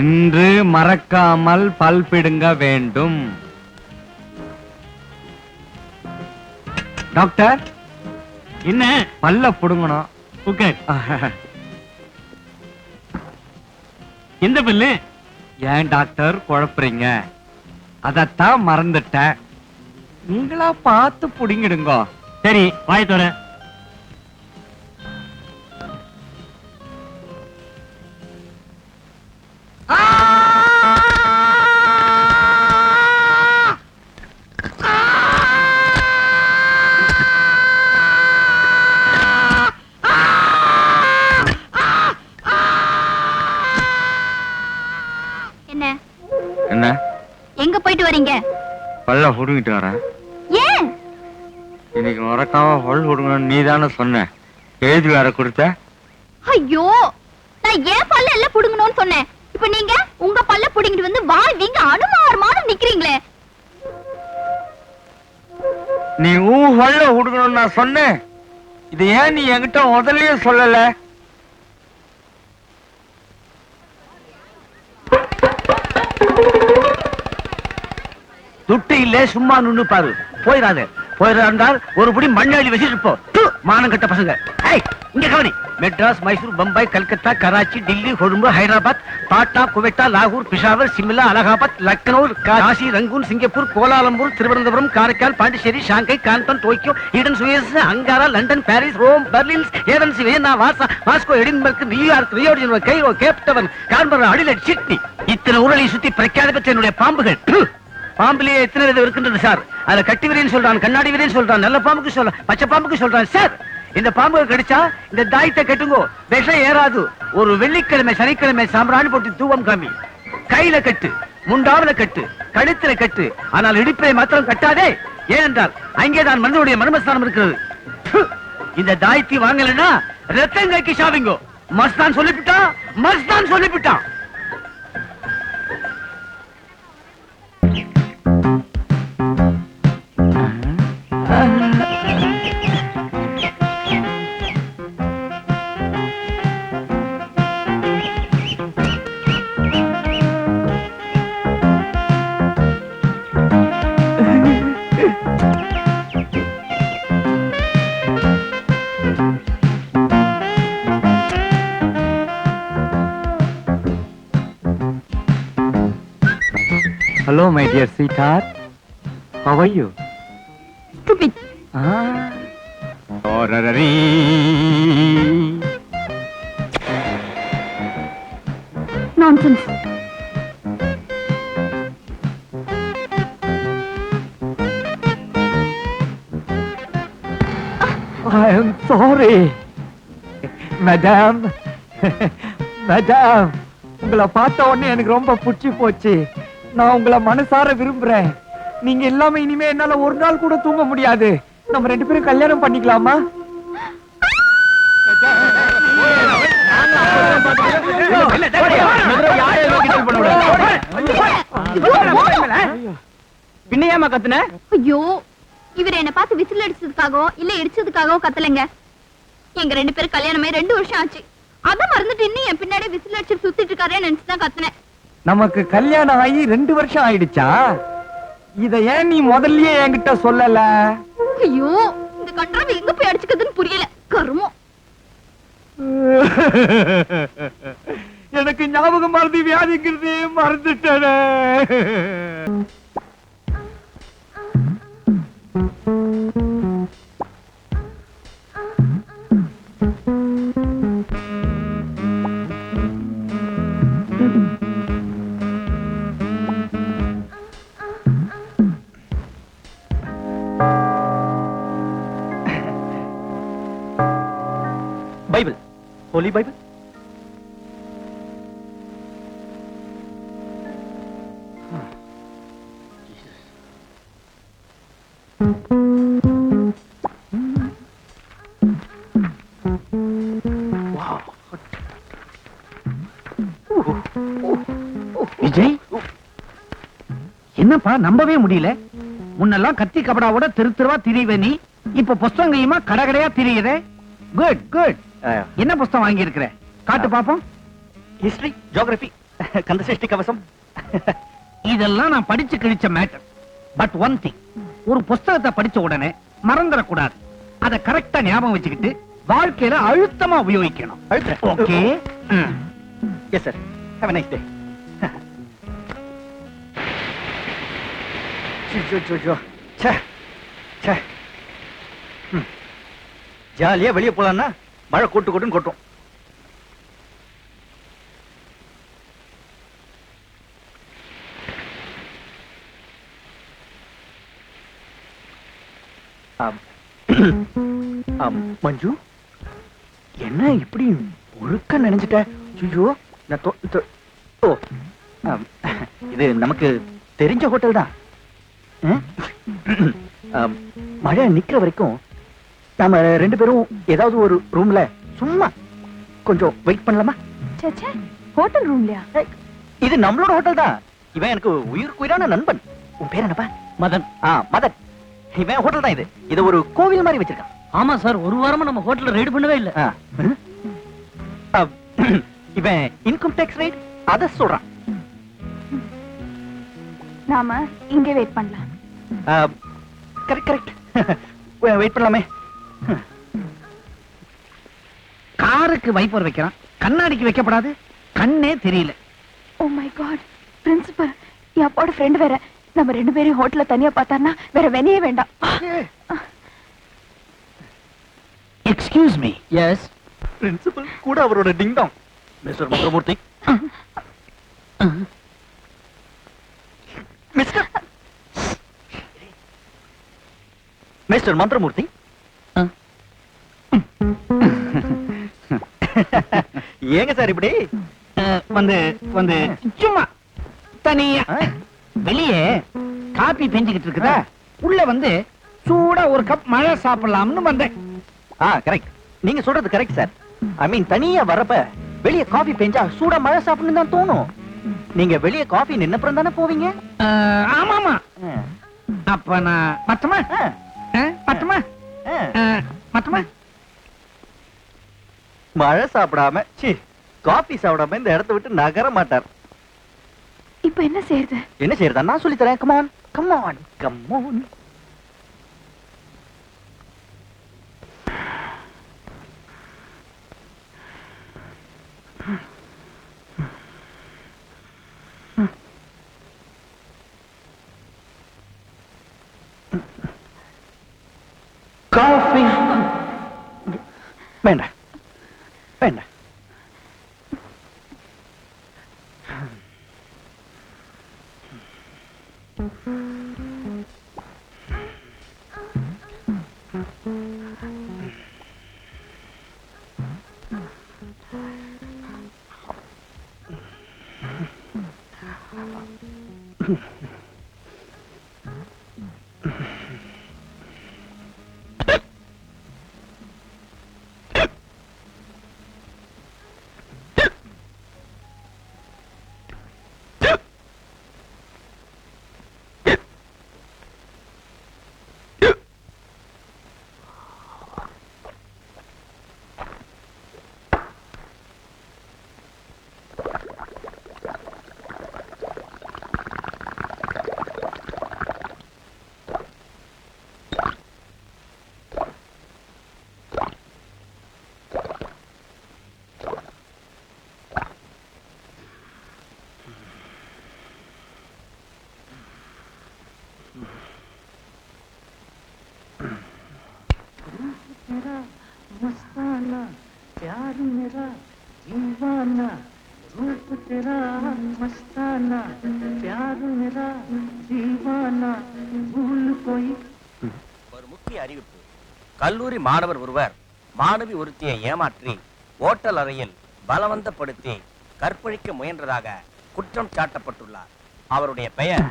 இன்று மறக்காமல் பல் பிடுங்க வேண்டும். டாக்டர்? என்ன? பல்ல புடுங்கணும். உட்கார் எந்த பல்லு? ஏன் டாக்டர் குழப்புறீங்க? அதத்தான் மறந்துட்டேன். நீங்களா பார்த்து புடிங்கிடுங்க. சரி வாய் தோற வரீங்க பல்ல புடுங்கிட்டு வரேன் ஏன்? இன்னைக்கு மறக்காம பல் புடுங்கணும் நீ தானே சொன்ன. எழுதி வேற கொடுத்த. ஐயோ நான் ஏன் பல்ல எல்லாம் புடுங்கணும்னு சொன்னேன்? இப்ப நீங்க உங்க பல்ல புடுங்கிட்டு வந்து வாய் வீங்க அனுமாரமான நிக்கிறீங்களே. நீ ஊ பல்ல புடுங்கணும்னு நான் சொன்னேன். இது ஏன் நீ என்கிட்ட முதல்லயே சொல்லல? துட்டு இல்ல சும்மா நின்னு பாரு. போயிடாது போயிடாந்தால் ஒரு புடி மண்ணாளி வச்சுட்டு போ மானம் கட்ட பசங்க. இங்க கவனி. மெட்ராஸ் மைசூர் பம்பாய் கல்கத்தா கராச்சி டெல்லி கொழும்பு ஹைதராபாத் பாட்டா குவெட்டா லாகூர் Peshawar Shimla Allahabad Lucknow Kashi Rangoon Singapore Kuala Lumpur Thiruvananthapuram Karaikal Pondicherry Shanghai கான்பன் Tokyo Aden Suez Ankara London Paris Rome Berlin Athens Vienna Warsaw Moscow Edinburgh New York Rio Cairo Cape Town Canberra Adelaide Sydney. இத்தனை ஊரலை சுத்தி பிரக்காத பெற்ற என்னுடைய பாம்புகள். பாம்பிலேயே எத்தனை விதம் இருக்கின்றது sir? அதுல கட்டி விரியன் சொல்றான் கண்ணாடி விரியன் சொல்றான் நல்ல பாம்புக்கு சொல்றான் பச்சை பாம்புக்கு சொல்றான். சார் இந்த பாம்பு கடிச்சா இந்த தாயத்தை கட்டுங்கோ விஷம் ஏறாது. ஒரு வெள்ளிக்கிழமை சனிக்கிழமை சாம்பிராணி போட்டு தூவம் காமி. கையில கட்டு முண்டாவில கட்டு கழுத்துல கட்டு ஆனால் இடுப்பிலை மாத்திரம் கட்டாதே. ஏனென்றால் அங்கேதான் மனிதனுடைய மர்மஸ்தானம் இருக்கிறது. இந்த தாயத்தை வாங்கலைன்னா ரத்தம் கைக்கு சாவிங்கோ. மஸ்தான் சொல்லிவிட்டான் மஸ்தான் சொல்லிவிட்டான். My dear sweet How are you? Stupid. Ah. Orarari. Nonsense. I am sorry. Madam madam உங்களை பார்த்த உடனே எனக்கு ரொம்ப பிடிச்சி போச்சு நான் உங்களை மனசார விரும்புறேன். நீங்க இல்லாம இனிமே என்னால ஒரு நாள் கூட தூங்க முடியாது. நம்ம ரெண்டு பேரும் கல்யாணம் பண்ணிக்கலாமா? பின்னையாமா கத்துன? ஐயோ இவர் என்ன பார்த்து விசில் அடிச்சதுக்காகவோ இல்ல இடிச்சதுக்காகவோ கத்தலைங்க. எங்க ரெண்டு பேரும் கல்யாணமே ரெண்டு வருஷம் ஆச்சு. அத மறந்துட்டு இன்னும் என் பின்னாடி விசில் அடிச்சு சுத்திட்டு இருக்காரே நினைச்சுதான் கத்துனேன். நமக்கு கல்யாணம் ஆகி ரெண்டு வருஷம் ஆயிடுச்சா? இத ஏன் நீ முதல்லயே என்கிட்ட சொல்லல? ஐயோ இந்த கன்றாவை எங்க போய் அடிச்சுக்கிறதுன்னு புரியல. கருமம் எனக்கு ஞாபகம் மறதி வியாதிங்கிறது மறந்துட்டேனே. Holy Bible Vijay? என்னப்பா நம்பவே முடியல. முன்னெல்லாம் கத்தி கபடாவோட தெரு தெருவா திரிவ நீ. இப்ப புஸ்தகம் கடகடையா கடை குட் குட் என்ன புஸ்தகம் வாங்கி இருக்கிற காட்டு பாப்போம். ஹிஸ்டரி ஜியோகிராபி கந்தசஷ்டி கவசம். இதெல்லாம் நான் படிச்சு கிழிச்ச மேட்டர் பட் ஒன் திங் ஒரு புஸ்தகத்தை படிச்ச உடனே மறந்துடக்கூடாது. அதை கரெக்டா ஞாபகம் வச்சுக்கிட்டு வாழ்க்கையில அழுத்தமா உபயோகிக்கணும். Okay yes sir have nice day ஜாலியா வெளியே போலாம்னா மழை கொட்டு கொட்டுன்னு கொட்டும். மஞ்சு என்ன இப்படி ஒழுக்க நினைஞ்சிட்ட? ஐயோ நான் இது நமக்கு தெரிஞ்ச ஹோட்டல் தான். மழை நிக்கிற வரைக்கும் நாம ரெண்டு பேரும் ஏதாவது ஒரு ரூம்ல சும்மா கொஞ்சம் வெயிட் பண்ணலாமா? சேச்சே ஹோட்டல் ரூம்லயா இது நம்மளோட ஹோட்டல் தான். இவன் எனக்கு உயிருக்கு உயிரான நண்பன். உன் பேர் என்னப்பா? மதன். ஆ மதன். இவன் ஹோட்டல் தான் இது. இது ஒரு கோவில் மாதிரி வச்சிருக்கான். ஆமா சார். ஒரு வாரமா நம்ம ஹோட்டல்ல ரெய்டு பண்ணவே இல்ல. இவன் இன்கம் டேக்ஸ் ரைட் அத சொல்றான். நாம இங்கே வெயிட் பண்ணலாம். கரெக்ட் கரெக்ட் வெயிட் பண்ணலாமே. காருக்கு வைப்பர் வைக்கிறான். கண்ணாடிக்கு வைக்கப்படாது. கண்ணே தெரியல. ஓ மை காட் பிரின்சிபல் என் அப்பாவோட ஃப்ரெண்ட் வேற. நம்ம ரெண்டு பேரும் ஹோட்டல்ல தனியா பார்த்தாருன்னா வேற வெனையே வேண்டாம். எக்ஸ்கியூஸ் மீ எஸ் பிரின்சிபல் கூட அவரோட ding dong mister Mantiramoorthy mister mister Mantiramoorthy ஏங்க சார் இப்படி? வந்து வந்து சும்மா. தனியா? வெளியே காபி பெஞ்சுக்கிட்டு இருக்குதா? உள்ள வந்து சூடா ஒரு கப் மழை சாப்பிடலாம்னு வந்தேன். ஆ கரெக்ட் நீங்க சொல்றது கரெக்ட் சார். ஐ மீன் தனியா வரப்ப வெளிய காஃபி பெஞ்சா சூடா மழை சாப்பிடணும் தான் தோணும். நீங்க வெளிய காஃபி நின்னப்புறம் தானே போவீங்க? அஹ், ஆமாமா. ஆ. அப்ப நான் மத்தமா ஆ. அஹ், மழை சாப்பிடாம சி காபி சாப்பிடாம இந்த இடத்த விட்டு நகர மாட்டார். இப்போ என்ன செய்யறது? என்ன செய்யறதா? நான் சொல்லி தரேன் கமான் கமான் கமான் காஃபி வேண்டாம் வேண்டாம். Mm-hmm. ஒரு முக்கிய அறிவிப்பு. கல்லூரி மாணவர் ஒருவர் மாணவி ஒருத்தியை ஏமாற்றி ஓட்டல் அறையில் பலவந்தப்படுத்தி கற்பழிக்க முயன்றதாக குற்றம் சாட்டப்பட்டுள்ளார். அவருடைய பெயர்.